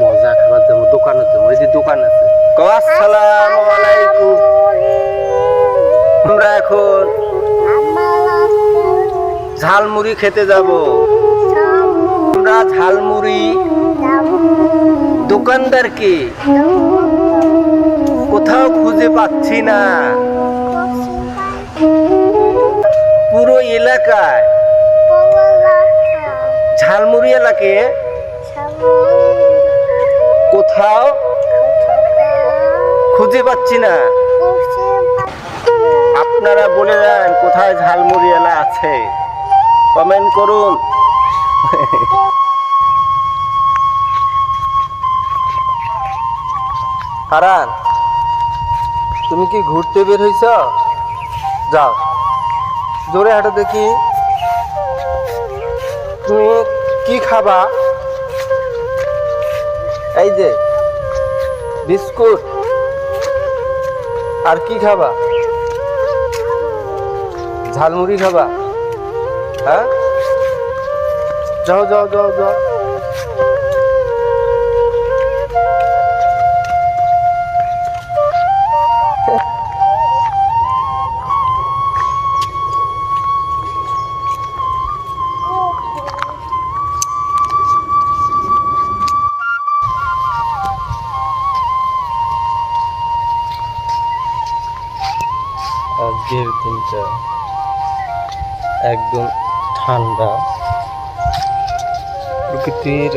মজা খাবার জন্য দোকান আছে ওই যে দোকান আছে। আমরা এখন ঝালমুড়ি খেতে যাব। আমরা ঝালমুড়ি। দোকানদারকে কোথাও খুঁজে পাচ্ছি না। পুরো এলাকায়। এলাকে কোথাও খুঁজে পাচ্ছি না। আপনারা বলে দেন কোথায় ঝালমুড়ি এলা আছে। কমেন্ট করুন। হারান, তুমি কি ঘুরতে বের হইছ? যাও। জোরে হাঁটো দেখি। তুমি কি খাবা? এই যে, বিস্কুট। আর কি খাবা? ঝালমুড়ি খাবা? হ্যাঁ? যাও যাও যাও যাও। আজকের দিনটা একদম ঠান্ডা, প্রকৃতির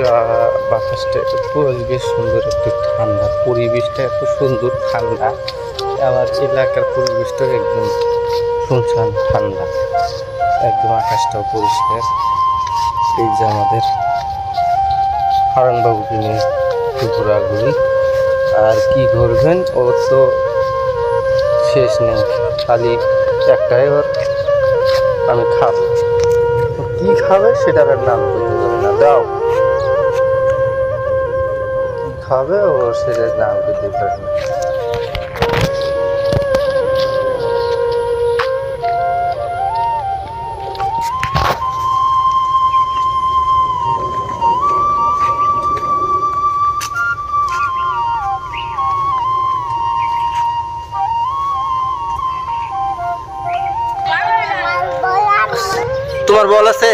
বাতাসটা এত পরিবেশ সুন্দর একটু ঠান্ডা, পরিবেশটা এত সুন্দর, ঠান্ডা। আবার এলাকার পরিবেশটা একদম শুনশান ঠান্ডা। একদম আকাশটাও পরিষ্কার। এই যে আমাদের হারানবাবুকে নিয়ে একটু ঘোরাঘুরি আর কি ঘুরবেন ও তো শেষ নেই খালি একটাই ওর আমি খাব। কী খাবে সেটার আমি নাম বলতে পারি না। দাও। খাবে ও সেটার নাম বলতে পারি না। তোমার বল আছে?